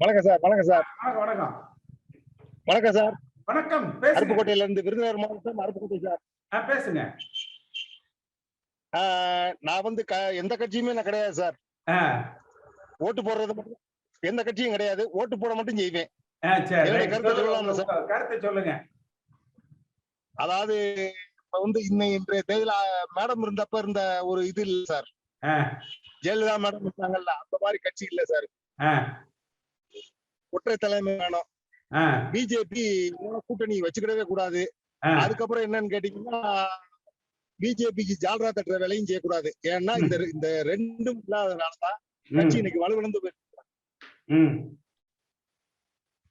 வணக்கம் சார் வணக்கம் சார். வணக்கம். வணக்கம் சார். வணக்கம் அருப்புக்கோட்டையில இருந்து விருதுநகர் மாவட்டம் அருப்புக்கோட்டை சார். பேசுங்க. நான் வந்து எந்த கட்சியுமே நான் கிடையாது சார். ஓட்டு போடுறது மட்டும் எந்த கட்சியும் கிடையாது. ஓட்டு போட மட்டும் செய்வேன். சரி. கருத்தை சொல்லுங்க, சொல்லலாமா உங்க கருத்தை சொல்லுங்க. அதாவது இப்ப வந்து இன்னை இன்றைய தேதியில மேடம் இருந்தப்ப இருந்த ஒரு இது இல்ல சார். ஜெயலலிதா மேடம் இருந்தாங்கல்ல அந்த மாதிரி கட்சி இல்ல சார். ஒற்றை தலைமை வேணும். பிஜேபி கூட்டணி வச்சுக்கிடவே கூடாது. அதுக்கப்புறம் என்னன்னு கேட்டீங்கன்னா பிஜேபிக்கு ஜால்ரா தட்டுற வேலையும் செய்யக்கூடாது. ஏன்னா இந்த இந்த ரெண்டும் இல்லாதனாலதான் கட்சி இன்னைக்கு வலுவிழந்து போயிருக்கு.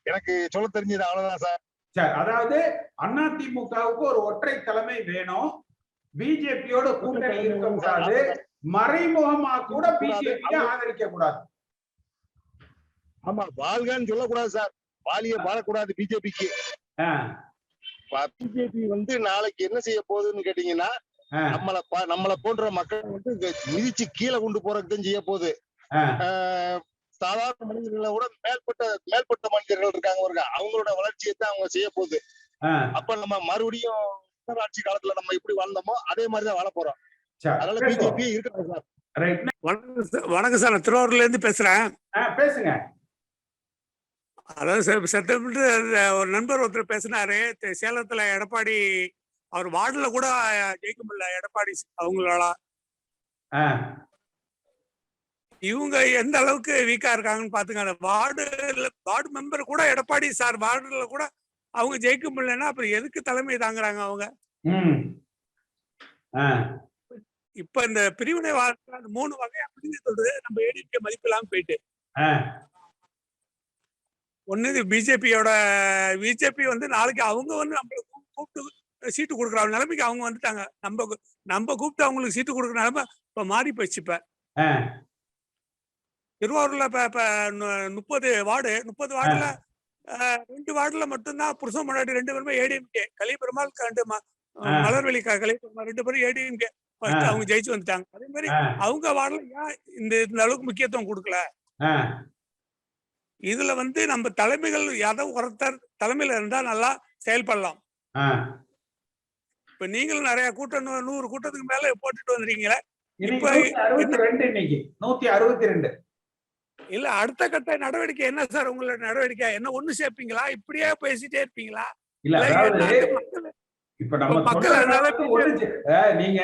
எனக்கு சொல்ல தெரிஞ்சது அவ்வளவுதான் சார். சரி அதாவது அதிமுகவுக்கு ஒரு ஒற்றை தலைமை வேணும். பிஜேபியோட கூட்டணி இருக்கக்கூடாது. மறைமுகமா கூட பிஜேபி ஆதரிக்க கூடாது ஆமா வாழ்கன்னு சொல்லக்கூடாது சார். வாலிய வாழக்கூடாது பிஜேபிக்கு. ஆ, பிஜேபி வந்து நாளைக்கு என்ன செய்ய போகுதுன்னு கேட்டீங்கன்னா நம்மள ப- நம்மள போன்ற மக்கள் வந்து மிதிச்சு கீழே கொண்டு போறதுக்கு தான் செய்ய போகுது. சாதாரண மனிதர்களை விட மேல்பட்ட மேல்பட்ட மனிதர்கள் இருக்காங்க பாருங்க. அவங்களோட வளர்ச்சியை தான் அவங்க செய்ய போகுது. அப்ப நம்ம மறுபடியும் ஆட்சி காலத்துல நம்ம எப்படி வாழ்ந்தோமோ அதே மாதிரிதான் வாழ போறோம். சரி, அதனால. பிஜேபி இருக்கிறாங்க சார். ரைட். வணக்கம் சார். நான் திருவாரூர்ல இருந்து பேசுறேன். பேசுங்க. அதாவது சார் செத்தமிட்டு ஒரு நண்பர் ஒருத்தர் பேசினாரு. சேலத்துல எடப்பாடி அவர் வார்டுல கூட ஜெயிக்க முடியல எடப்பாடி அவங்களால. இவங்க எந்த அளவுக்கு வீக்கா இருக்காங்கன்னு பாத்துங்க வார்டு வார்டு மெம்பர் கூட எடப்பாடி சார் வார்டுல கூட அவங்க ஜெயிக்க முடியலன்னா அப்புறம் எதுக்கு தலைமை தாங்குறாங்க அவங்க? இப்ப இந்த பிரிவினை வார்த்தை மூணு வகையா பிரிஞ்சு சொல்றது நம்ம ஏடிஎம்கே மதிப்பு இல்லாம போயிட்டு. இது பிஜேபியோட பிஜேபி வந்து நாளைக்கு அவங்க வந்து நம்மள கூ- கூப்பிட்டு சீட்டு கொடுக்குற நிலைமைக்கு அவங்க வந்துட்டாங்க. நம்ம நம்ம கூப்பிட்டு அவங்களுக்கு சீட்டு கொடுக்குற நிலைமை இப்ப மாறி போயிடுச்சு இப்ப. திருவாரூர்ல இப்ப இப்ப முப்பது வார்டு முப்பது வார்டுல ரெண்டு வார்டுல மட்டும்தான் புருஷன் முன்னாடி ரெண்டு பேருமே ஏடிஎம்கே. கலி பெருமாள் ஆ. மலர்வெளி க- கலை பெருமாள் ரெண்டு பேரும் ஏடிஎம்கே. அவங்க ஜெயிச்சு வந்துட்டாங்க. அதே மாதிரி அவங்க வார்டுல ஏன் இந்த இந்த அளவுக்கு முக்கியத்துவம் கொடுக்கல. இதுல வந்து நம்ம தலைமைகள் யாதவ் ஒருத்தர் தலைமையில இருந்தா நல்லா செயல்படலாம். இப்ப நீங்களும் நிறைய கூட்டம் நூறு கூட்டத்துக்கு மேல போட்டுட்டு வந்துருக்கீங்களே? இப்ப நூத்தி அறுபத்தி ரெண்டு இல்ல அடுத்த கட்ட நடவடிக்கை என்ன சார் உங்களோட நடவடிக்கை? என்ன ஒண்ணு சேர்ப்பீங்களா? இப்படியே பேசிட்டே இருப்பீங்களா? இல்ல இப்ப நம்ம நீங்க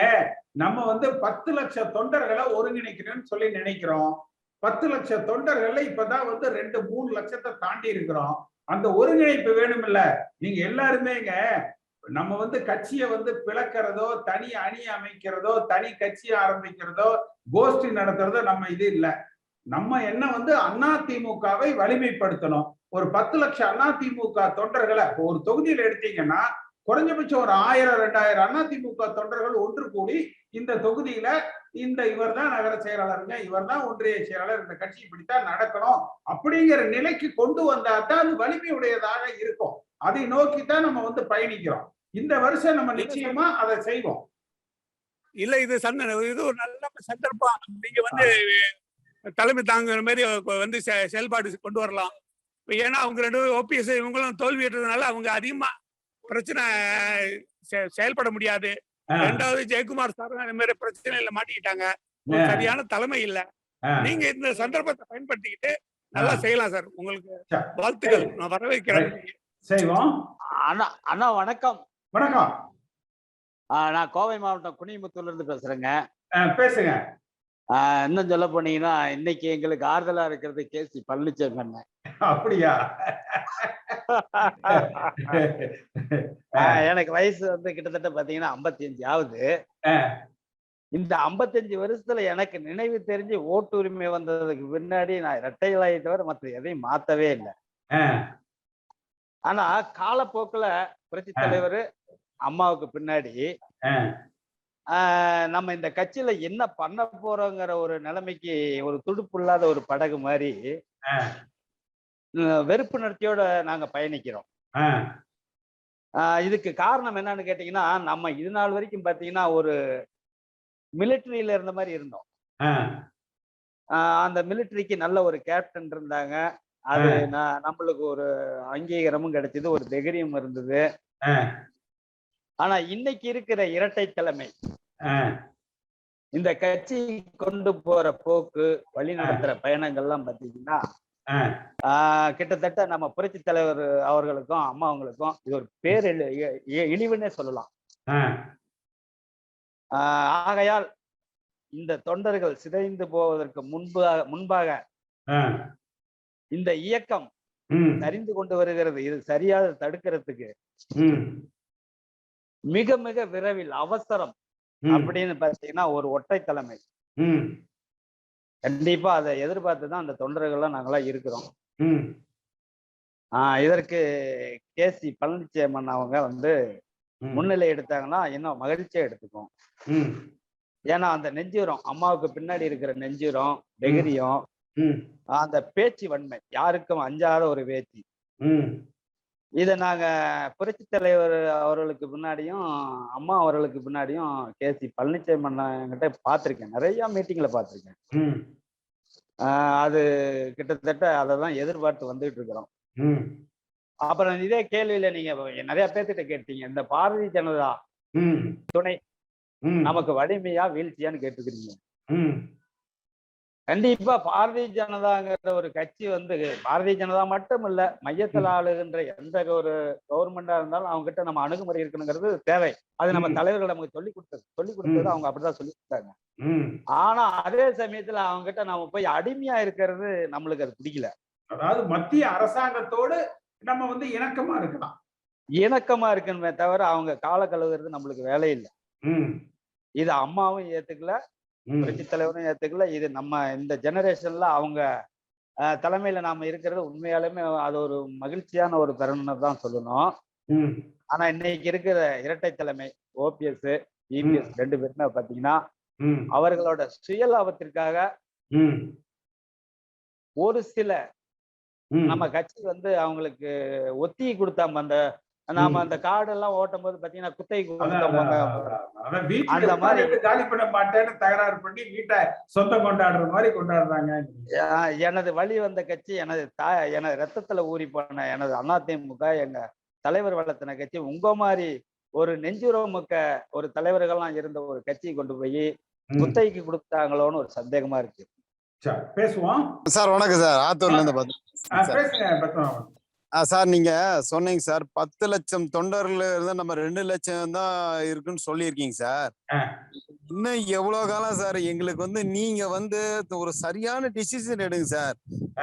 நம்ம வந்து பத்து லட்சம் தொண்டர்களை ஒருங்கிணைக்கணும்னு சொல்லி நினைக்கிறோம். பத்து லட்சம் தொண்டர்கள்ல இப்பதான் வந்து ரெண்டு மூணு லட்சத்தை தாண்டி இருக்கிறோம். அந்த ஒருங்கிணைப்பு வேணும் இல்ல நீங்க எல்லாருமேங்க நம்ம வந்து கட்சியை வந்து பிளக்கிறதோ தனி அணி அமைக்கிறதோ தனி கட்சி ஆரம்பிக்கிறதோ கோஷ்டி நடத்துறதோ நம்ம இது இல்ல. நம்ம என்ன வந்து அண்ணா திமுகவை வலிமைப்படுத்தணும். ஒரு பத்து லட்சம் அண்ணா திமுக தொண்டர்களை ஒரு தொகுதியில எடுத்தீங்கன்னா குறைஞ்சபட்சம் ஒரு ஆயிரம் ரெண்டாயிரம் அதிமுக தொண்டர்கள் ஒன்று கூடி இந்த தொகுதியில இந்த இவர் தான் நகர செயலாளருங்க இவர் தான் ஒன்றிய செயலாளர் இந்த கட்சி இப்படித்தான் நடக்கணும் அப்படிங்கிற நிலைக்கு கொண்டு வந்தா தான் அது வலிமையுடையதாக இருக்கும். அதை நோக்கி தான் நம்ம வந்து பயணிக்கிறோம். இந்த வருஷம் நம்ம நிச்சயமா. அதை செய்வோம். இல்ல இது சந்த இது ஒரு நல்ல சந்தர்ப்பம். நீங்க வந்து தலைமை தாங்குற மாதிரி வந்து செயல்பாடு கொண்டு வரலாம். இப்ப ஏன்னா அவங்க ரெண்டு ஓபிஎஸ் இவங்களும் தோல்வியற்றதுனால அவங்க அதிகமா பிரச்சனை செயல்பட முடியாது. ரெண்டாவது ஜெயக்குமார் சார் இந்த மாதிரி பிரச்சனையில மாட்டிக்கிட்டாங்க. சரியான தலைமை இல்ல. நீங்க இந்த சந்தர்ப்பத்தை பயன்படுத்திக்கிட்டு நல்லா. செய்யலாம் சார். உங்களுக்கு. வாழ்த்துக்கள். நான் வரவேற்கிறேன். செய்வோம். அண்ணா அண்ணா வணக்கம். வணக்கம். நான் கோவை மாவட்டம் குனிமுத்தூர்ல இருந்து பேசுறேங்க. பேசுங்க. இன்னும் சொல்ல போனீங்கன்னா இன்னைக்கு எங்களுக்கு ஆறுதலா இருக்கிறது கேசி பழனிசாமி அண்ணன். அப்படியா? எனக்கு வயசு வந்து கிட்டத்தட்ட பாத்தீங்கன்னா 55 ஆகுது. ஆ. இந்த 55 வருஷத்துல எனக்கு நினைவு தெரிஞ்சு ஓட்டு உரிமை வந்ததுக்கு பின்னாடி நான் இரட்டை இலையை தவிர மற்ற எதையும் மாத்தவே இல்லை. ஆனா காலப்போக்குல புரட்சி. தலைவர் அம்மாவுக்கு பின்னாடி நம்ம இந்த கட்சியில என்ன பண்ண போறோங்கிற ஒரு நிலைமைக்கு ஒரு துடுப்பு இல்லாத ஒரு படகு மாதிரி. அஹ் வெறுப்புணர்ச்சியோட நாங்க பயணிக்கிறோம். இதுக்கு காரணம் என்னன்னு கேட்டீங்கன்னா நம்ம இது நாள் வரைக்கும் பாத்தீங்கன்னா ஒரு மிலிட்டரியில இருந்த மாதிரி இருந்தோம். அந்த மிலிட்டரிக்கு நல்ல ஒரு கேப்டன் இருந்தாங்க. அது நம்மளுக்கு ஒரு அங்கீகாரமும் கிடைச்சது ஒரு தைரியம் இருந்தது. ஆனா இன்னைக்கு இருக்கிற இரட்டை தலைமை. இந்த கட்சி கொண்டு போற போக்கு வழி நடத்துற பயணங்கள்லாம் பாத்தீங்கன்னா கிட்டத்தட்ட நம்ம புரட்சி தலைவர் அவர்களுக்கும் அம்மா அவங்களுக்கும் இது ஒரு பேர் இழிவுன்னே சொல்லலாம். ஆகையால் இந்த தொண்டர்கள் சிதைந்து போவதற்கு முன்பாக முன்பாக. இந்த இயக்கம் சரிந்து கொண்டு வருகிறது. இது சரியாக தடுக்கிறதுக்கு மிக மிக விரைவில் அவசரம் அப்படின்னு பாத்தீங்கன்னா ஒரு ஒற்றை தலைமை. கண்டிப்பா அதை எதிர்பார்த்து தான் அந்த தொண்டர்கள்லாம் நாங்களாம் இருக்கிறோம். ஆஹ் இதற்கு கே சி பழனிச்சேமன் அவங்க வந்து முன்னிலை எடுத்தாங்கன்னா இன்னும் மகிழ்ச்சியா எடுத்துக்கும் ஏன்னா அந்த நெஞ்சுரம் அம்மாவுக்கு பின்னாடி இருக்கிற நெஞ்சுரம் வெகுரியம் அந்த பேச்சு வன்மை யாருக்கும் அஞ்சாத ஒரு பேச்சு இதை நாங்க புரட்சி தலைவர் அவர்களுக்கு முன்னாடியும் அம்மா அவர்களுக்கு பின்னாடியும் கே சி பழனிசாமி கிட்ட பார்த்துருக்கேன். நிறைய மீட்டிங்ல பார்த்துருக்கேன். அது கிட்டத்தட்ட அதை தான் எதிர்பார்த்து வந்துட்டு இருக்கிறோம். ம், அப்புறம் இதே கேள்வியில நீங்க நிறைய பேர்த்திட்ட கேட்டீங்க. இந்த பாரதிய ஜனதா ம், துணை நமக்கு வலிமையா வீழ்ச்சியான்னு கேட்டுக்கிறீங்க. ம், கண்டிப்பா பாரதிய ஜனதாங்கிற ஒரு கட்சி வந்து பாரதிய ஜனதா மட்டும் இல்ல மையத்தில் ஆளுகின்ற எந்த ஒரு கவர்மெண்டா இருந்தாலும் அவங்க கிட்ட நம்ம அணுகுமுறை இருக்கணுங்கிறது தேவை. அது நம்ம. தலைவர்கள் நமக்கு சொல்லி கொடுத்தது சொல்லி கொடுத்தது. அவங்க அப்படிதான் சொல்லி கொடுத்தாங்க. ஆனா அதே சமயத்துல அவங்க கிட்ட நம்ம போய் அடிமையா இருக்கிறது நம்மளுக்கு அது பிடிக்கல. அதாவது மத்திய அரசாங்கத்தோடு நம்ம வந்து இணக்கமா இருக்கலாம். இணக்கமா இருக்கணுமே தவிர அவங்க கால கழுவுறது நம்மளுக்கு வேலை இல்லை இது அம்மாவும் ஏத்துக்கல புரட்சி தலைவரும் ஏத்துக்கல. இது நம்ம இந்த ஜெனரேஷன்ல அவங்க தலைமையில நாம இருக்கிறது உண்மையாலுமே அது ஒரு மகிழ்ச்சியான ஒரு தருணம் தான் சொல்லணும். ஆனா இன்னைக்கு இருக்கிற இரட்டை தலைமை ஓபிஎஸ் இபிஎஸ் ரெண்டு பேருமே பாத்தீங்கன்னா அவர்களோட சுயலாபத்திற்காக ஒரு சில. நம்ம கட்சி வந்து அவங்களுக்கு ஒத்தி கொடுத்தாம அந்த நாம. அந்த கார்டு எல்லாம் ஓட்டும் போது பாத்தீங்கன்னா குத்தை வீட்டுல அந்த மாதிரி- காலி பண்ண மாட்டேன்னு தகராறு பண்ணி வீட்டை சொந்தம் கொண்டாடுற மாதிரி கொண்டாடுறாங்க. எனது வழி வந்த கட்சி எனது தாய் எனது ரத்தத்துல ஊறி போன எனது அதிமுக எங்க தலைவர் வளர்த்தின கட்சி உங்க மாதிரி ஒரு நெஞ்சுரமுக்க ஒரு தலைவர்கள்லாம் இருந்த ஒரு கட்சியை கொண்டு போய். குத்தைக்கு கொடுத்தாங்களோன்னு ஒரு சந்தேகமா இருக்கு. சரி, பேசுவோம். சார் வணக்கம் சார். ஆத்தூர்ல இருந்து பேசுங்க சார் நீங்க சொன்னீங்க சார் பத்து லட்சம் தொண்டர்ல இருந்து நம்ம ரெண்டு லட்சம் தான் இருக்குன்னு சொல்லியிருக்கீங்க சார். இன்னும் எவ்வளவு காலம் சார் எங்களுக்கு வந்து நீங்க வந்து ஒரு சரியான டிசிஷன் எடுங்க சார்.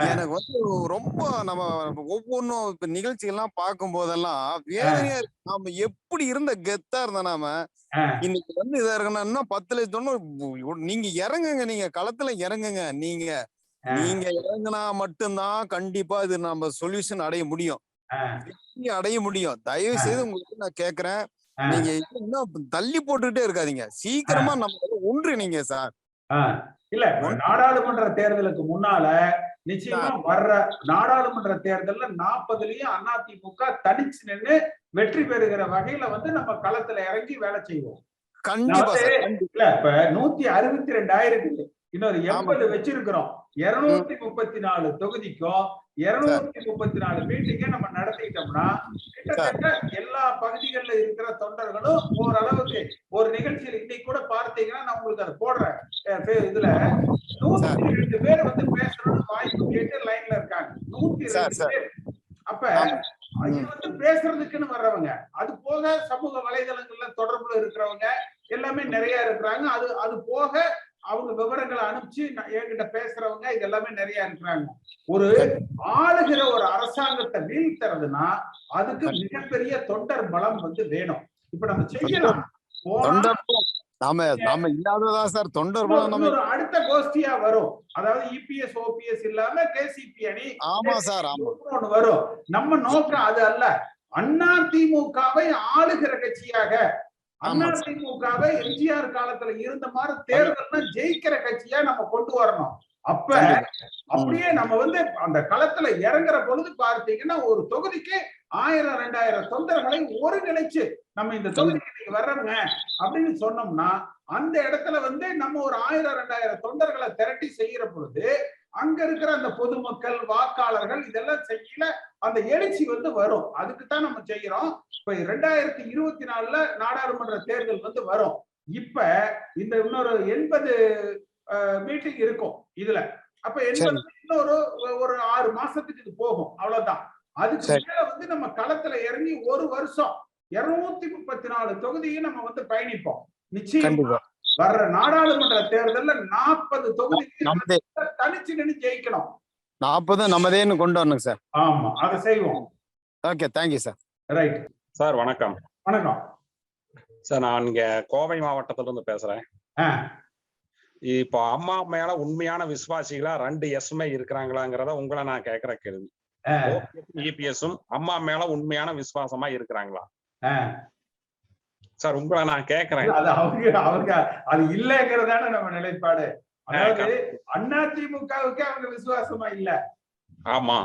எனக்கு வந்து ரொம்ப நம்ம ஒவ்வொன்றும் இப்ப நிகழ்ச்சிகள்லாம் பார்க்கும் போதெல்லாம் வேதனையா இருக்கு நாம எப்படி இருந்த கெத்தா இருந்த நாம. இன்னைக்கு வந்து இதா இருக்கணும் இன்னும் பத்து லட்சம் தொண்ணூறு நீங்க இறங்குங்க நீங்க களத்துல இறங்குங்க நீங்க. நீங்க இறங்குனா மட்டும்தான் கண்டிப்பா இது நம்ம சொல்யூஷன் அடைய முடியும். அடைய முடியும். தயவு செய்து உங்களுக்கு நான் கேக்குறேன். நீங்க இன்னும் தள்ளி போட்டுக்கிட்டே இருக்காதீங்க. சீக்கிரமா நம்ம ஒன்றினீங்க சார். ஆ. இல்ல நாடாளுமன்ற தேர்தலுக்கு முன்னால நிச்சயமா வர்ற நாடாளுமன்ற தேர்தல்ல நாற்பதுலயும் அதிமுக தனிச்சு நின்னு வெற்றி பெறுகிற வகையில வந்து நம்ம களத்துல இறங்கி வேலை செய்வோம். கண்டிப்பா சார். இல்ல இப்ப நூத்தி அறுபத்தி ரெண்டாயிரத்துக்கு இன்னொரு எண்பது வச்சிருக்கிறோம். இருநூத்தி முப்பத்தி நாலு தொகுதிக்கும் இருநூத்தி முப்பத்தி நாலு மீட்டிங்க நம்ம நடத்திட்டோம்னா கிட்டத்தட்ட எல்லா பகுதிகளில் இருக்கிற தொண்டர்களும் ஓரளவுக்கு ஒரு நிகழ்ச்சியில் இன்னைக்கு கூட பார்த்தீங்கன்னா நான் உங்களுக்கு அதை போடுறேன். இதுல நூத்தி ரெண்டு பேர் வந்து பேசணும்னு வாய்ப்பு கேட்டு லைன்ல இருக்காங்க. நூத்தி ரெண்டு. பேர். அப்ப. இது வந்து பேசுறதுக்குன்னு வர்றவங்க. அது போக சமூக வலைதளங்கள்ல தொடர்புல இருக்கிறவங்க எல்லாமே நிறைய இருக்கிறாங்க. அது அது போக அவங்க விவரங்களை அனுப்பிச்சு என்கிட்ட பேசுறவங்க இது எல்லாமே நிறைய இருக்கிறாங்க. ஒரு ஆளுகிற ஒரு அரசாங்கத்தை வீழ்த்துறதுன்னா அதுக்கு மிகப்பெரிய தொண்டர் பலம் வந்து வேணும். இப்ப நம்ம செய்யலாம். நாம நாம இல்லாததான் சார்? தொண்டர் அடுத்த கோஷ்டியா வரும். அதாவது இபிஎஸ் ஓபிஎஸ் இல்லாம கேசிபி அணி ஆமா சார் ஒண்ணு வரும். நம்ம நோக்கம் அது அல்ல. அண்ணா திமுகவை ஆளுகிற கட்சியாக அண்ணா ஆமா. திமுகவை எம்ஜிஆர் காலத்துல இருந்த மாதிரி தேர்தல்ல ஜெயிக்கிற கட்சியா நம்ம கொண்டு வரணும். அப்ப. அப்படியே நம்ம வந்து அந்த களத்துல இறங்குற பொழுது பார்த்தீங்கன்னா ஒரு தொகுதிக்கு ஆயிரம் ரெண்டாயிரம் தொண்டர்களை ஒருங்கிணைச்சு நம்ம இந்த தொகுதிக்கு நீங்க வர்றவங்க அப்படின்னு சொன்னோம்னா அந்த இடத்துல வந்து நம்ம ஒரு ஆயிரம் ரெண்டாயிரம் தொண்டர்களை திரட்டி செய்யற பொழுது அங்க இருக்கிற அந்த பொதுமக்கள் வாக்காளர்கள் இதெல்லாம் செய்யல அந்த எழுச்சி வந்து வரும். அதுக்கு தான் நம்ம செய்யறோம். இப்ப ரெண்டாயிரத்தி இருபத்தி நாலுல நாடாளுமன்ற தேர்தல் வந்து வரும். இப்ப இந்த இன்னொரு எண்பது மீட்டிங் இருக்கும் இதுல. அப்ப எண்பது இன்னொரு ஒரு ஆறு மாசத்துக்கு இது போகும். அவ்வளவுதான். அதுக்கு. மேல வந்து நம்ம களத்துல இறங்கி ஒரு வருஷம் இருநூத்தி முப்பத்தி நாலு தொகுதியும் நம்ம வந்து பயணிப்போம். நிச்சயம். வர்ற நாடாளுமன்ற தேர்தல்ல நாற்பது தொகுதி தனிச்சு நின்று ஜெயிக்கணும். நாற்பது நமதேன்னு கொண்டு வரணும் சார். ஆமா அதை செய்வோம். Okay thank you sir. Right. Sir வணக்கம். வணக்கம். சார் நான் இங்க கோவை மாவட்டத்துல இருந்து பேசுறேன். இப்போ அம்மா மேல உண்மையான விசுவாசிகளா ரெண்டு எஸ்மே இருக்கிறாங்களாங்கிறத உங்களை நான் கேக்குற கேள்வி. இபிஎஸும் அம்மா மேல உண்மையான விசுவாசமா இருக்கிறாங்களா. சார் உங்களை நான் கேக்குறேன். அது அவங்க அவங்க அது இல்லைங்கிறதான நம்ம நிலைப்பாடு. அதாவது அதிமுகவுக்கு அவங்க விசுவாசமா இல்ல. ஆமா.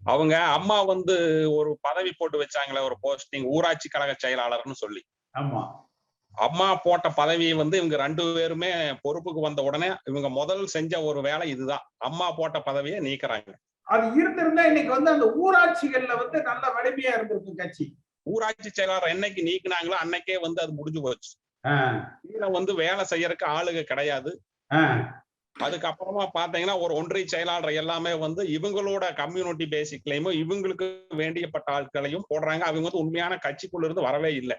அவங்க அம்மா வந்து ஒரு பதவி போட்டு வச்சாங்களே ஒரு போஸ்டிங் ஊராட்சி கழக செயலாளர்னு சொல்லி. ஆமா. அம்மா போட்ட பதவியை வந்து இவங்க ரெண்டு பேருமே பொறுப்புக்கு வந்த உடனே இவங்க முதல் செஞ்ச ஒரு வேலை இதுதான். அம்மா போட்ட பதவியை நீக்குறாங்க. அது இருந்திருந்தா இன்னைக்கு வந்து அந்த ஊராட்சிகள்ல வந்து நல்ல வலிமையா இருந்திருக்கும் கட்சி. ஊராட்சி செயலாளர் என்னைக்கு நீக்குனாங்களோ அன்னைக்கே வந்து அது முடிஞ்சு போச்சு கீழே வந்து வேலை செய்யறதுக்கு ஆளுங்க கிடையாது அதுக்கப்புறமா பாத்தீங்கன்னா ஒரு ஒன்றிய செயலாளர் எல்லாமே வந்து இவங்களோட கம்யூனிட்டி பேசிக்லயும் இவங்களுக்கு வேண்டியப்பட்ட ஆட்களையும் போடுறாங்க அவங்க வந்து உண்மையான கட்சிக்குள்ள இருந்து வரவே இல்லை.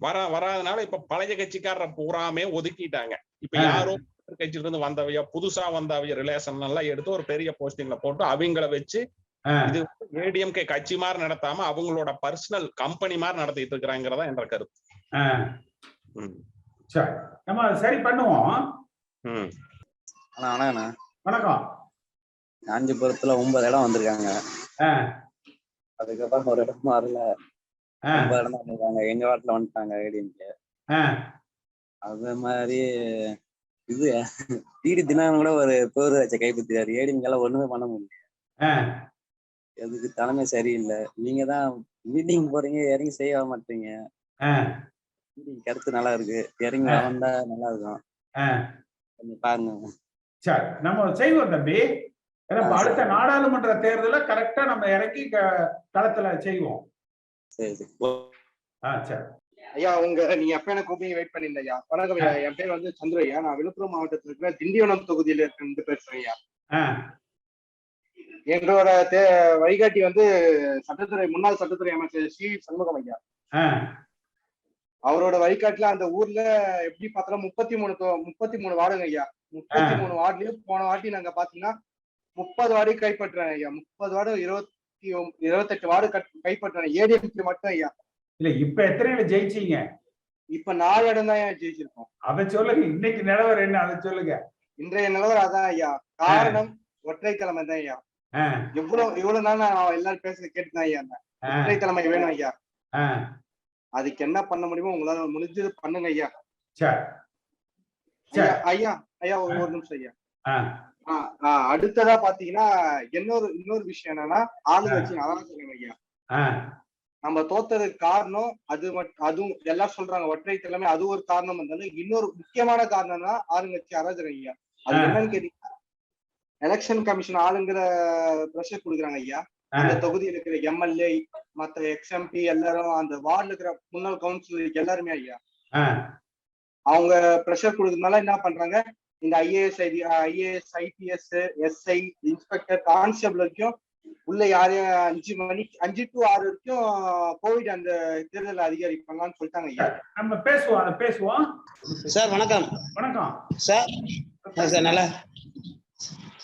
வர வராதனால இப்ப பழைய கட்சிக்காரரை பூராமே ஒதுக்கிட்டாங்க இப்ப. யாரோ கட்சியில இருந்து வந்தவைய புதுசா வந்தவைய ரிலேஷன் எல்லாம் எடுத்து ஒரு பெரிய போஸ்டிங்ல போட்டு அவங்கள வச்சு. இது ஏடிஎம்கே கட்சி மாதிரி நடத்தாம அவங்களோட பர்சனல் கம்பெனி மாதிரி நடத்திட்டு இருக்கிறாங்கிறதா என்ற கருத்து. சரி. நம்ம சரி பண்ணுவோம். ஆனா வணக்கம். காஞ்சிபுரத்துல ஒன்பது இடம் வந்திருக்காங்க. அதுக்கப்புறம் ஒரு இடம் வரல. ஆ, ஒன்பது இடம் வந்திருக்காங்க. எங்க வாட்டில வந்துட்டாங்க ஏடிஎம்கே. அது மாதிரி இது டிடி தினகரன் கூட ஒரு பேரூராட்சி கைப்பற்றிறாரு ஏடிஎம்கேல ஒண்ணுமே பண்ண முடியல. அதுக்கு தலைமை சரியில்லை. நீங்க தான் மீட்டிங் போறீங்க இறங்கி செய்ய மாட்டீங்க. மீட்டிங் கருத்து நல்லா இருக்கு. இறங்கி. வந்தா நல்லா இருக்கும். கொஞ்சம் பாருங்க. சரி நம்ம செய்வோம் தம்பி. அடுத்த. நாடாளுமன்ற தேர்தல கரெக்டா நம்ம இறங்கி க- களத்துல செய்வோம். சரி சரி. ஆ சரி. ஐயா உங்க நீங்க எப்ப எனக்கு கூப்பிங்க வெயிட் பண்ணிருந்த ஐயா. வணக்கம் ஐயா. என் பேர் வந்து சந்திர ஐயா நான் விழுப்புரம் மாவட்டத்தில் இருக்கிற திண்டிவனம் தொகுதியில இருந்து பேசுறேன் ஐயா. எங்களோட வழிகாட்டி வந்து சட்டத்துறை முன்னாள் சட்டத்துறை அமைச்சர் சி சண்முகம் ஐயா. அவரோட வழிகாட்டுல அந்த ஊர்ல எப்படி பார்த்தாலும் முப்பத்தி மூணு முப்பத்தி மூணு வார்டுங்க ஐயா. முப்பத்தி மூணு வார்டுலயும் போன வாட்டி நாங்க பாத்தீங்கன்னா முப்பது வார்டு கைப்பற்றேன் ஐயா. முப்பது வார்டு இருபத்தி இருபத்தெட்டு வார்டு கைப்பற்றேன் ஏடிஎம்கே மட்டும் ஐயா. இல்ல இப்ப எத்தனை ஜெயிச்சீங்க? இப்ப நாலு இடம் தான் ஜெயிச்சிருக்கோம். அதை சொல்லுங்க. இன்னைக்கு நிலவரம் என்ன? அதை சொல்லுங்க. இன்றைய நிலவரம் அதான் ஐயா. காரணம் ஒற்றை தலைமை தான் ஐயா. எவ்வளவு இவ்வளவு நாள் நான் எல்லாரும் பேசுறது கேட்டுதான் ஐயா இருந்தேன். ஆ, ஒற்றை தலைமை வேணும் ஐயா. அதுக்கு என்ன பண்ண முடியுமோ உங்களால முடிஞ்சது பண்ணுங்க ஐயா. ஐயா ஐயா ஐயா ஒரு நிமிஷம் ஐயா. அடுத்ததா பாத்தீங்கன்னா இன்னொரு இன்னொரு விஷயம் என்னன்னா ஆளுங்கட்சி அராஜகம் ஐயா. ஆ, நம்ம தோத்ததுக்கு காரணம் அது அதுவும் எல்லாம் சொல்றாங்க ஒற்றை தலைமை அது ஒரு காரணம் இருந்தாலும் இன்னொரு முக்கியமான காரணம்னா ஆளுங்கட்சி அராஜகம் ஐயா. அது. என்னன்னு கேட்டீங்கன்னா எலெக்ஷன் கமிஷன் ஆளுங்கிற ப்ரெஷர் கொடுக்குறாங்க ஐயா. ஆ. அந்த தொகுதியில் இருக்கிற எம்எல்ஏ மத்த எக்ஸ்எம்பி எல்லாரும் அந்த வார்டுல இருக்கிற முன்னாள் கவுன்சிலர் எல்லாருமே ஐயா. அவங்க ப்ரெஷர் கொடுக்கறதுனால என்ன பண்றாங்க? இந்த IAS IT IAS IPS SI inspector constable வரைக்கும் உள்ள யாரையும் அஞ்சு மணி அஞ்சு டு ஆறு வரைக்கும் கோவிட் அந்த தேர்தல் அதிகரிப்பாங்கன்னு சொல்லிட்டாங்க ஐயா. நம்ம பேசுவோம் அதை பேசுவோம். சார் வணக்கம். வணக்கம். சார் சார் நல்லா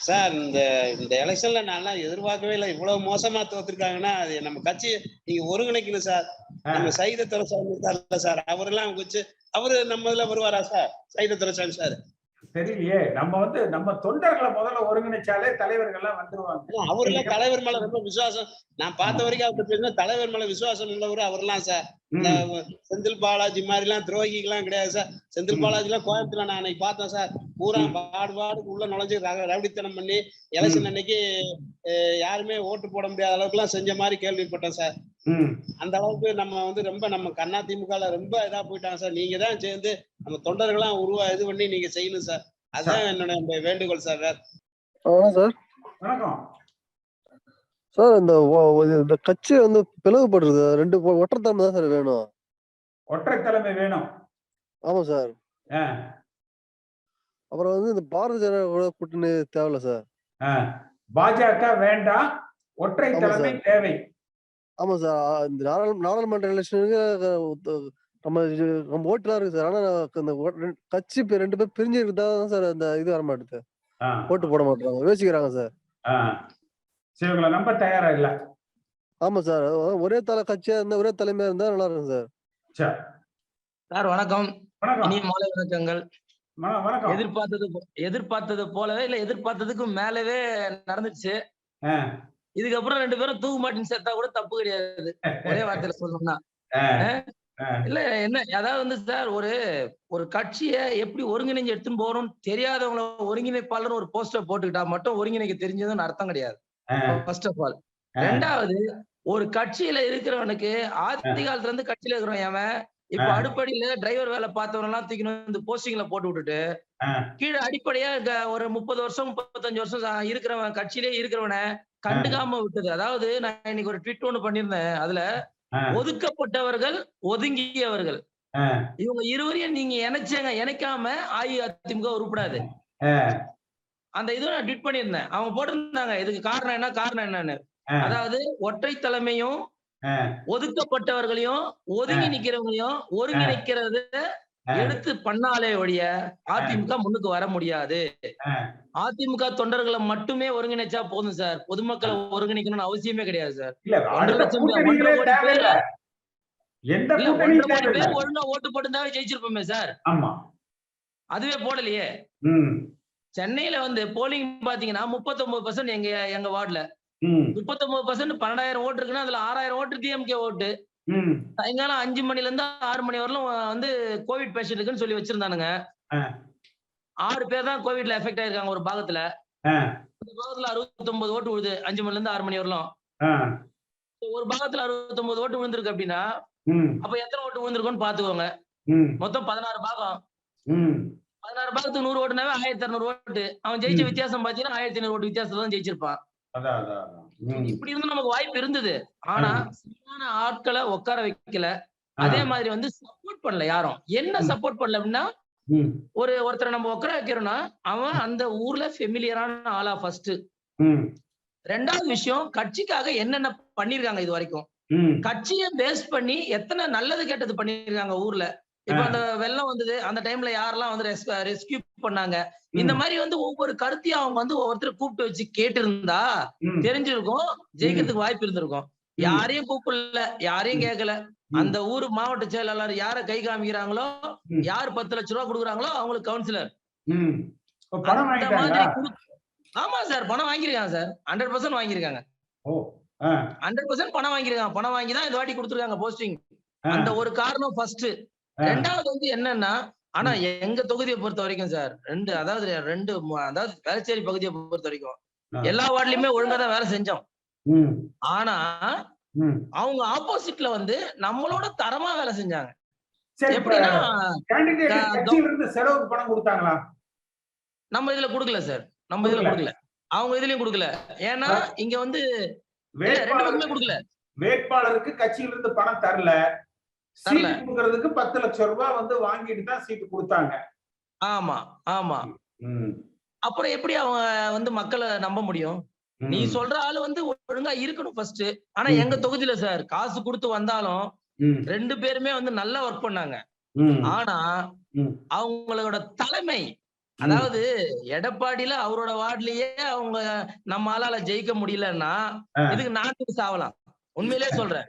சார் இந்த இந்த எலெக்ஷன்ல நான் எதிர்பார்க்கவே இல்லை. இவ்வளவு மோசமா தோத்துருக்காங்கன்னா அது நம்ம கட்சி நீங்க ஒருங்கிணைக்கணும் சார். நம்ம சைத துறைசாமி இருக்கார்ல சார் அவரெல்லாம் வச்சு அவரு நம்ம இதுல வருவாரா சார்? சைத துறைசாமி சார். தெரியலையே. நம்ம வந்து நம்ம தொண்டர்களை முதல்ல ஒருங்கிணைச்சாலே தலைவர்கள் எல்லாம் வந்துருவாங்க அவரெல்லாம் தலைவர் மேல ரொம்ப விசுவாசம். நான் பார்த்த வரைக்கும் அவர்கிட்ட பேசினா தலைவர் மேல விசுவாசம் உள்ளவர் அவரெல்லாம் சார். இந்த செந்தில் பாலாஜி மாதிரி எல்லாம் துரோகிகள்லாம் கிடையாது சார். செந்தில். பாலாஜி எல்லாம் கோயம்புத்தூர்ல நான் அன்னைக்கு பார்த்தேன் சார். பூரா பாடு பாடுக்கு உள்ள நுழைஞ்சு ரவுடித்தனம் பண்ணி எலெக்ஷன் அன்னைக்கு யாருமே ஓட்டு போட முடியாத அளவுக்கு எல்லாம் செஞ்ச மாதிரி கேள்விப்பட்டேன் சார். அந்த அளவுக்கு நம்ம வந்து ரொம்ப நம்ம கண்ணா திமுகல ரொம்ப இதா போயிட்டாங்க சார். நீங்க தான் சேர்ந்து நம்ம தொண்டர்கள்லாம் உருவா இது பண்ணி நீங்க செய்யணும் சார். அதான் என்னோட வேண்டுகோள் சார் வேற. சார். வணக்கம். சார் இந்த இந்த கட்சி வந்து பிளவுபடுறது ரெண்டு ஒ- ஒற்றைத்தன்மை தான் சார் வேணும். ஒற்றை தலைமை வேணும். ஆமா சார். அப்புறம் வந்து இந்த பாரதிய ஜனதா கூட கூட்டணி தேவையில்ல சார். ஆ. பாஜக வேண்டாம். ஒற்றை தலைமை சார். தேவை. ஆமா சார். இந்த நாடாளு- நாடாளுமன்ற எலெக்ஷனுக்கு நம்ம நம்ம ஓட்டுலாம் இருக்கு சார். ஆனா இந்த ஓ- ரெண்டு- கட்சி இப்ப ரெண்டு பேர் பிரிஞ்சு இருந்தா தான் சார் அந்த இது வர மாட்டேது. ஓட்டு போட மாட்டாங்க யோசிக்கிறாங்க சார். சரி உங்களை நம்ப தயாரா இல்ல? ஆமா சார். ஒரே தலை கட்சியா இருந்தா ஒரே தலைமையா இருந்தா நல்லா இருக்கும் சார். சரி. வணக்கம். இனிய மாலை வணக்கங்கள். எதிர்பார்த்தது எதிர்பார்த்தது போலவே இல்ல எதிர்பார்த்ததுக்கு மேலவே நடந்துச்சு இதுக்கப்புறம் ரெண்டு பேரும் தூக்கு மாட்டின்னு சேர்த்தா கூட தப்பு கிடையாது. ஒரே வார்த்தையில சொல்லணும்னா. இல்ல என்ன அதாவது வந்து சார் ஒரு ஒரு கட்சியை எப்படி ஒருங்கிணைஞ்சு எடுத்துன்னு போகணும்னு தெரியாதவங்கள ஒருங்கிணைப்பாளர் ஒரு போஸ்டர் போட்டுக்கிட்டா மட்டும் ஒருங்கிணைக்க தெரிஞ்சதுன்னு அர்த்தம் கிடையாது ஃபர்ஸ்ட் ஆஃப் ஆல். ரெண்டாவது ஒரு கட்சியில இருக்கிறவனுக்கு ஆதி காலத்துல இருந்து கட்சியில இருக்கிறவன் அவன் இப்ப. அடிப்படையில டிரைவர் வேலை பார்த்தவன் எல்லாம் தூக்கணும் இந்த போஸ்டிங்ல போட்டு விட்டுட்டு. கீழே அடிப்படையா ஒரு முப்பது வருஷம் முப்பத்தஞ்சு வருஷம் இருக்கிறவன் கட்சியிலே இருக்கிறவனை கண்டுக்காம விட்டது அதாவது நான் இன்னைக்கு ஒரு ட்விட் ஒண்ணு பண்ணியிருந்தேன் அதுல. ஒதுக்கப்பட்டவர்கள் ஒதுங்கியவர்கள். இவங்க இருவரையும் நீங்க இணைச்சங்க இணைக்காம அஇஅதிமுக உருப்படாது. அந்த இது நான் ட்வீட் பண்ணியிருந்தேன் அவங்க போட்டிருந்தாங்க இதுக்கு காரணம் என்ன காரணம் என்னன்னு. அதாவது ஒற்றை தலைமையும். ஒதுக்கப்பட்டவர்களையும் ஒதுங்கி நிக்கிறவங்களையும் ஒருங்கிணைக்கிறது. எடுத்து பண்ணாலே ஒழிய அதிமுக முன்னுக்கு வர முடியாது. அதிமுக தொண்டர்களை மட்டுமே ஒருங்கிணைச்சா போதும் சார். பொதுமக்களை ஒருங்கிணைக்கணும்னு அவசியமே கிடையாது சார். ஓட்டு போட்டுருந்தாவே ஜெயிச்சிருப்போமே சார். அதுவே போடலையே. சென்னையில வந்து போலிங் பாத்தீங்கன்னா முப்பத்தொன்பது பர்சன்ட் எங்க எங்க வார்டுல. முப்பத்தொன்பது பர்சன்ட் பன்னெண்டாயிரம் ஓட்டு இருக்குன்னா அதுல ஆறாயிரம் ஓட்டு டிஎம்கே ஓட்டு. சாயங்காலம் அஞ்சு மணில இருந்து ஆறு மணி வரலும் வந்து கோவிட் பேஷண்ட் இருக்குன்னு சொல்லி வச்சிருந்தானுங்க. ஆறு பேர் தான் கோவிட்ல எஃபெக்ட் ஆயிருக்காங்க ஒரு பாகத்துல. ஒரு பாகத்துல 69 ஓட்டு விழுது அஞ்சு மணில இருந்து ஆறு மணி வரலும். ஒரு பாகத்துல 69 ஓட்டு விழுந்திருக்கு அப்படின்னா அப்ப எத்தனை ஓட்டு விழுந்திருக்கும்னு பாத்துக்கோங்க. மொத்தம் பதினாறு பாகம். பதினாறு பாகத்துக்கு நூறு ஓட்டுனாவே ஆயிரத்தி அறுநூறு ஓட்டு. அவன் ஜெயிச்ச. வித்தியாசம் பாத்தீங்கன்னா ஆயிரத்தி ஐநூறு ஓட்டு வித்தியாசத்துல தான் ஜெயிச்சிருப்பான். இப்படி இருந்து நமக்கு வாய்ப்பு இருந்தது. ஆனா சரியான ஆட்களை உட்கார வைக்கல. அதே மாதிரி வந்து சப்போர்ட் பண்ணல யாரும். என்ன. சப்போர்ட் பண்ணல அப்படின்னா ஒரு ஒருத்தரை நம்ம உட்கார வைக்கிறோம்னா அவன் அந்த ஊர்ல ஃபெமிலியரான ஆளா ஃபர்ஸ்ட் ரெண்டாவது விஷயம் கட்சிக்காக என்னென்ன பண்ணிருக்காங்க இது வரைக்கும்? கட்சியை பேஸ் பண்ணி எத்தனை நல்லது கெட்டது பண்ணிருக்காங்க ஊர்ல? இப்ப. அந்த வெள்ளம் வந்தது அந்த டைம்ல யாரெல்லாம் வந்து ரெஸ்கியூ பண்ணாங்க இந்த. மாதிரி வந்து ஒவ்வொரு கருத்தையும் அவங்க வந்து ஒவ்வொருத்தர் கூப்பிட்டு வச்சு கேட்டு இருந்தா தெரிஞ்சிருக்கும் ஜெயிக்கிறதுக்கு வாய்ப்பு இருந்திருக்கும். யாரையும் கூப்பிடல யாரையும். கேட்கல. அந்த ஊர் மாவட்ட செயலாளர் யார கை காமிக்கிறாங்களோ. யார் பத்து லட்ச ரூபா கொடுக்குறாங்களோ அவங்களுக்கு கவுன்சிலர் ஆமா சார் பணம் வாங்கியிருக்காங்க சார் ஹண்ட்ரட் பர்சன்ட் வாங்கியிருக்காங்க ஆ ஹண்ட்ரட் பர்சன்ட் பணம் வாங்கியிருக்காங்க பணம் வாங்கி தான் இந்த வாட்டி கொடுத்துருக்காங்க போஸ்டிங். அந்த ஒரு காரணம் ஃபர்ஸ்ட். ரெண்டாவது வந்து என்னன்னா ஆனா எங்க தொகுதியை பொறுத்த வரைக்கும் சார் ரெண்டு அதாவது ரெண்டு அதாவது வேளச்சேரி பகுதியை பொறுத்த வரைக்கும். எல்லா வார்டுலயுமே ஒழுங்கா தான் வேலை செஞ்சோம். ஆனா அவங்க ஆப்போசிட்ல வந்து நம்மளோட தரமா வேலை செஞ்சாங்க. எப்படின்னா செலவுக்கு பணம் கொடுத்தாங்களா? நம்ம இதுல கொடுக்கல சார். நம்ம இதுல கொடுக்கல. அவங்க இதுலயும் கொடுக்கல. ஏன்னா இங்க வந்து இல்ல, ரெண்டு வேட்பாளர் பக்கமே கொடுக்கல. வேட்பாளருக்கு கட்சியில இருந்து பணம் தரல. சீட்டு. கொடுக்கறதுக்கு பத்து லட்சம் ரூபாய் வந்து வாங்கிட்டு தான் சீட்டு கொடுத்தாங்க. ஆமா ஆமா. அப்புறம் எப்படி அவங்க வந்து மக்களை நம்ப முடியும்? நீ சொல்ற ஆளு வந்து ஒழுங்கா இருக்கணும் ஃபர்ஸ்ட் ஆனா. எங்க தொகுதியில சார் காசு கொடுத்து வந்தாலும் ரெண்டு பேருமே வந்து நல்லா ஒர்க் பண்ணாங்க. ஆனா. அவங்களோட தலைமை அதாவது எடப்பாடியில அவரோட வார்டுலயே அவங்க நம்ம ஆளால ஜெயிக்க முடியலன்னா. இதுக்கு நாட்டுக்கு சாவலாம். உண்மையிலே சொல்றேன்.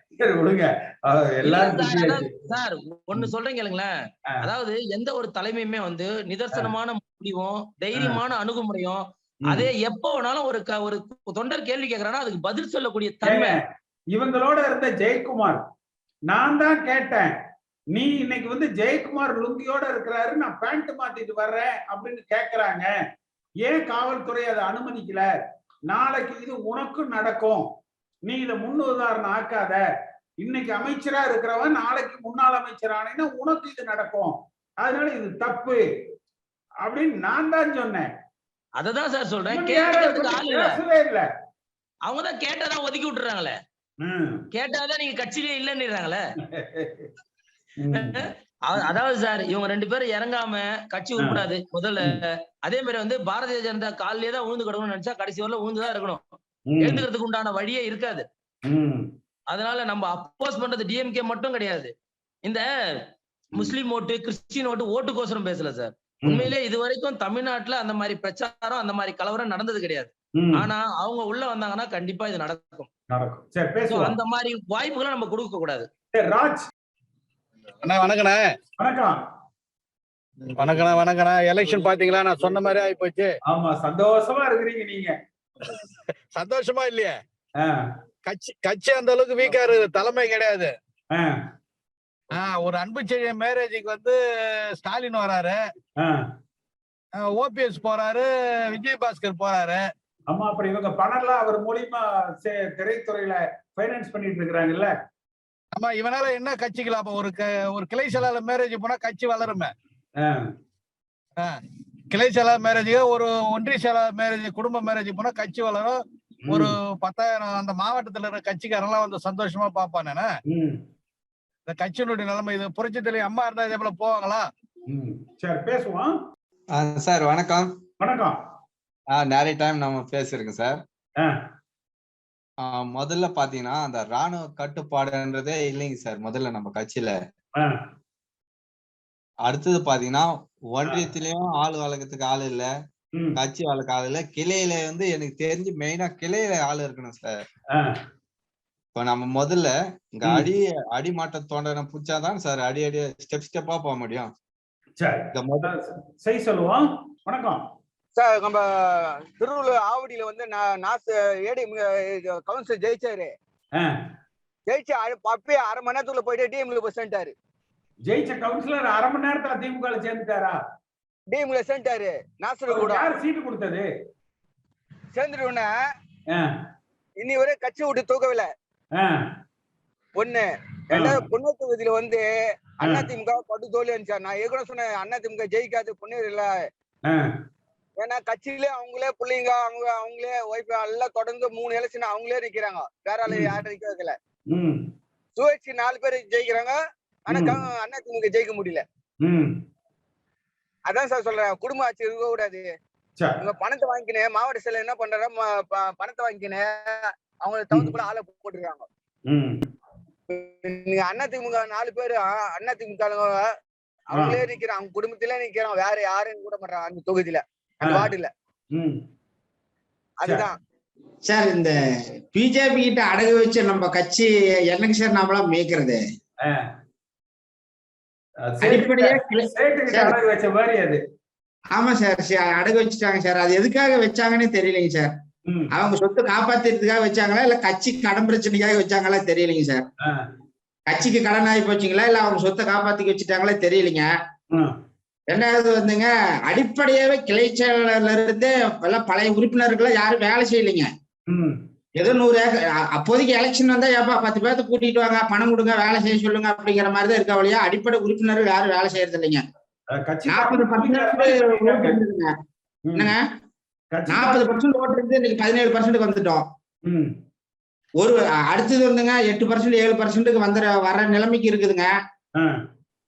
சரி ஒண்ணு சொல்றேன் கேளுங்களேன். அதாவது எந்த ஒரு தலைமையுமே வந்து நிதர்சனமான முடிவும் தைரியமான அணுகுமுறையும். அதே எப்ப வேணாலும் ஒரு ஒரு தொண்டர் கேள்வி கேக்குறான்னா அதுக்கு பதில் சொல்லக்கூடிய தன்மை. இவங்களோட இருந்த ஜெயக்குமார் நான் தான் கேட்டேன். நீ இன்னைக்கு வந்து ஜெயக்குமார் லுங்கியோட இருக்கிறாரு நான் பேண்ட் மாத்திட்டு வர்றேன் அப்படின்னு கேக்குறாங்க. ஏன் காவல்துறை அதை அனுமதிக்கல? நாளைக்கு இது உனக்கும் நடக்கும். நீ இதை முன் உதாரணம் ஆக்காத. இன்னைக்கு அமைச்சரா இருக்கிறவன் நாளைக்கு முன்னாள் அமைச்சர் ஆனீங்கன்னா உனக்கு இது நடக்கும். அதனால இது தப்பு. அப்படின்னு நான் தான் சொன்னேன். அததான் சார் சொல்றேன். பேசவே இல்ல. அவங்க தான் கேட்டாதான் ஒதுக்கி விட்டுறாங்களே. கேட்டாதான் நீங்க கட்சியிலே இல்லைன்னுறாங்களே. அதாவது சார் இவங்க ரெண்டு பேரும் இறங்காம கட்சி உருப்படாது. முதல்ல அதே மாதிரி வந்து பாரதிய ஜனதா காலிலே தான் உழுந்து கிடக்கணும்னு நினைச்சா கடைசி வரல உழுந்துதான் இருக்கணும். ம். எழுந்துக்கிறதுக்கு உண்டான வழியே இருக்காது. ம். அதனால நம்ம அப்போஸ் பண்றது டிஎம்கே மட்டும் கிடையாது. இந்த முஸ்லீம் ஓட்டு கிறிஸ்டின் ஓட்டு ஓட்டுக்கோசரம் பேசல சார். உண்மையிலே இது வரைக்கும் தமிழ்நாட்டுல அந்த மாதிரி பிரச்சாரம் அந்த மாதிரி கலவரம் நடந்தது கிடையாது. ஆனா அவங்க உள்ள வந்தாங்கன்னா கண்டிப்பா இது நடக்கும். நடக்கும். சரி So, பேசுவோம். அந்த மாதிரி வாய்ப்புகளை நம்ம கொடுக்க கூடாது. சரி, ராஜ். அண்ணா வணக்கண்ணே. வணக்கம். வணக்கண்ணா வணக்கண்ணா. எலெக்ஷன் பாத்தீங்களா நான் சொன்ன மாதிரி ஆகி போச்சு. ஆமா சந்தோஷமா இருக்கிறீங்க நீங்க. சந்தோஷமா இல்லையே? கட்சி கட்சி அந்த அளவுக்கு வீக்கா இருக்குது. தலைமை கிடையாது. ஒரு அன்பு செய்ய மேரேஜுக்கு வந்து ஸ்டாலின் வராரு. ஓபிஎஸ் போறாரு விஜயபாஸ்கர் போறாரு. ஆமா அப்புறம் இவங்க பணம் எல்லாம் அவர் மூலியமா திரைத்துறையில ஃபைனான்ஸ் பண்ணிட்டு இருக்கிறாங்கல்ல? ஆமா இவனால என்ன கட்சிக்கு லாபம்? ஒரு ஒரு கிளை செயலாளர் மேரேஜ் போனா கட்சி வளருமே. கிளை செயலாளர் மேரேஜுக்கு ஒரு ஒன்றிய செயலாளர் மேரேஜ் குடும்ப மேரேஜ் போனா கட்சி வளரும். ஒரு பத்தாயிரம் அந்த மாவட்டத்துல இருக்கிற கட்சிக்காரெல்லாம் வந்து சந்தோஷமா பாப்பானே இந்த கட்சியினுடைய நிலைமை இது புரட்சி தலைவி அம்மா இருந்தா இதே போல போவாங்களா. சரி பேசுவோம். சார் வணக்கம். வணக்கம். ஆ நிறைய டைம் நம்ம பேசியிருக்கோம் சார். முதல்ல பாத்தீங்கன்னா அந்த ராணுவ கட்டுப்பாடுன்றதே இல்லைங்க சார் முதல்ல நம்ம கட்சியில. அடுத்தது பாத்தீங்கன்னா ஒன்றியத்திலயும் ஆள் வழக்கத்துக்கு ஆள் இல்ல. கட்சி வழக்கு ஆள் இல்ல. கிளையில வந்து எனக்கு தெரிஞ்சு மெயினா கிளையில ஆள் இருக்கணும் சார் இப்ப நம்ம முதல்ல இங்க ம். அடி அடிமாட்ட தோண்டனை புடிச்சாதான் சார் அடி அடி ஸ்டெப் ஸ்டெப்பா போக முடியும். சரி. சொல்லுவோம். வணக்கம். சார் நம்ம திருவள்ளூர் ஆவடியில வந்து நான் நாசு ஏடி கவுன்சிலர் ஜெயிச்சாரு. ஜெயிச்சு அப்பயே அரை மணி நேரத்துக்குள்ள போயிட்டு டிஎம்ல போய் சென்ட்டாரு ஜெயிச்ச கவுன்சிலர் அரை மணி நேரத்துல திமுக சேர்ந்துட்டாரா? டிஎம்ல சென்ட்டாரு நாசர் கூட யார் சீட்டு கொடுத்தது? சேர்ந்துட்டு உடனே ஆ, இன்னி வரை கட்சி விட்டு தூக்கவில்லை. ஒண்ணு ரெண்டாவது பொன்னூர் தொகுதியில வந்து அண்ணா திமுக பட்டு தோல்வி இருந்துச்சா நான் ஏற்கனவே சொன்னேன் அண்ணா திமுக ஜெயிக்காது பொன்னூர் இல்ல. ஏன்னா கட்சியிலே அவங்களே பிள்ளைங்க அவங்க அவங்களே ஒய்ஃப் எல்லாம் தொடர்ந்து மூணு எலெக்ஷன் அவங்களே நிக்கிறாங்க. வேற ஆளு யாரும் நிக்கிறதுல ம், சுயேட்சி நாலு பேர் ஜெயிக்கிறாங்க. ஆனா அண்ணா திமுக ஜெயிக்க முடியல. ம். அதான் சார் சொல்றேன். குடும்ப ஆட்சி இருக்க கூடாது. சரி. இவங்க பணத்தை வாங்கிக்கினேன் மாவட்ட செயலர் என்ன பண்றாரு பணத்தை வாங்கிக்கினேன் அவங்க தகுந்த கூட ஆளை போட்டுருக்காங்க. ம். நீங்க அண்ணா திமுக நாலு பேரு அண்ணா திமுக அவங்களே நிக்கிறாங்க. அவங்க குடும்பத்திலே நிக்கிறாங்க. வேற யாரும் கூட மாட்டாங்க அந்த தொகுதியில. அந்த. வார்டுல. ம். அதுதான். சார் இந்த பிஜேபி கிட்ட அடகு வச்ச நம்ம கட்சி என்னங்க சார் நாமளாம் மேய்க்கிறது? வச்ச மாதிரி அது ஆமா சார் அடகு வச்சுட்டாங்க சார் அது எதுக்காக வச்சாங்கன்னே தெரியலைங்க சார். அவங்க சொத்து காப்பாத்துறதுக்காக வச்சாங்களா இல்ல கட்சி கடன் பிரச்சனைக்காக வச்சாங்களா தெரியலைங்க சார். கட்சிக்கு கடன் ஆகி போச்சுங்களா இல்ல அவங்க சொத்தை காப்பாத்தி வச்சுட்டாங்களா தெரியலைங்க. ரெண்டாவது வந்துங்க அடிப்படையாவே கிளை செயலாளர்ல இருந்து எல்லாம் பழைய உறுப்பினர்கள் யாரும் வேலை செய்யலைங்க. ஏதோ நூறு ஏக்கர் அப்போதைக்கு எலெக்ஷன் வந்தா ஏப்பா பத்து பேர்த்த கூட்டிட்டு வாங்க பணம் கொடுங்க வேலை செய்ய சொல்லுங்க அப்படிங்கிற மாதிரி தான் இருக்கா வழியா அடிப்படை உறுப்பினர்கள் யாரும் வேலை செய்யறது இல்லைங்க. நாற்பது என்னங்க? நாற்பது பர்சன்ட் ஓட்டு இருந்து இன்னைக்கு பதினேழு பர்சன்ட் வந்துட்டோம். ஒரு அடுத்தது வந்துங்க எட்டு பர்சன்ட் ஏழு பர்சன்ட்டுக்கு வந்துற வர நிலைமைக்கு இருக்குதுங்க.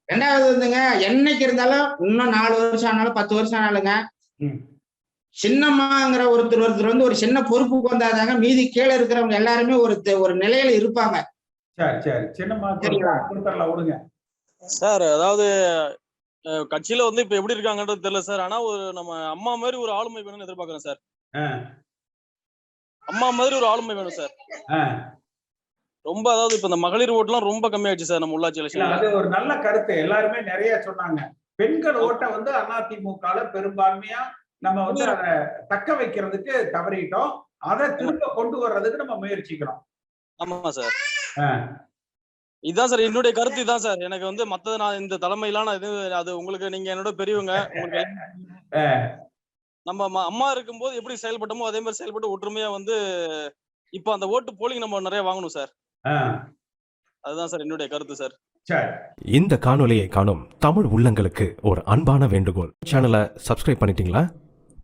ரெண்டாவது வந்துங்க என்னைக்கு இருந்தாலும் இன்னும் நாலு வருஷம் ஆனாலும் பத்து வருஷம் ஆனாலுங்க. சின்னம்மாங்கிற ஒருத்தர் ஒருத்தர் வந்து ஒரு சின்ன பொறுப்புக்கு வந்தாதாங்க மீதி கீழே இருக்கிறவங்க எல்லாருமே ஒரு ஒரு நிலையில இருப்பாங்க. சரி அதாவது கட்சியில வந்து இப்ப எப்படி இருக்காங்கன்றது தெரியல சார். ஆனா ஒரு நம்ம அம்மா மாதிரி ஒரு ஆளுமை வேணும்னு எதிர்பார்க்கறேன் சார். அம்மா மாதிரி ஒரு ஆளுமை வேணும் சார். ரொம்ப அதாவது இப்ப இந்த மகளிர் ஓட்டுலாம் ரொம்ப கம்மியாயிடுச்சு சார் நம்ம உள்ளாட்சி அது ஒரு நல்ல கருத்து. எல்லாருமே நிறைய சொன்னாங்க. பெண்கள் ஓட்டை வந்து அதிமுகல பெரும்பான்மையா நம்ம வந்து அதை தக்க வைக்கிறதுக்கு தவறிட்டோம். அதை திரும்ப கொண்டு வர்றதுக்கு நம்ம முயற்சிக்கிறோம். ஆமா சார். ஆ. இதான் சார் என்னுடைய கருத்து இதான் சார். எனக்கு வந்து மத்தது நான் இந்த தலைமையெல்லாம் நான் இது அது உங்களுக்கு நீங்க என்னோட பெரியவங்க. நம்ம அம்மா இருக்கும்போது எப்படி செயல்பட்டோமோ அதே மாதிரி செயல்பட்டு ஒற்றுமையா வந்து இப்போ அந்த ஓட்டு போலிங் நம்ம நிறைய வாங்கணும் சார். அதுதான் சார் என்னுடைய கருத்து சார். சரி. இந்த காணொளியை காணும் தமிழ் உள்ளங்களுக்கு ஒரு அன்பான வேண்டுகோள். சேனலை சப்ஸ்கிரைப் பண்ணிட்டீங்களா?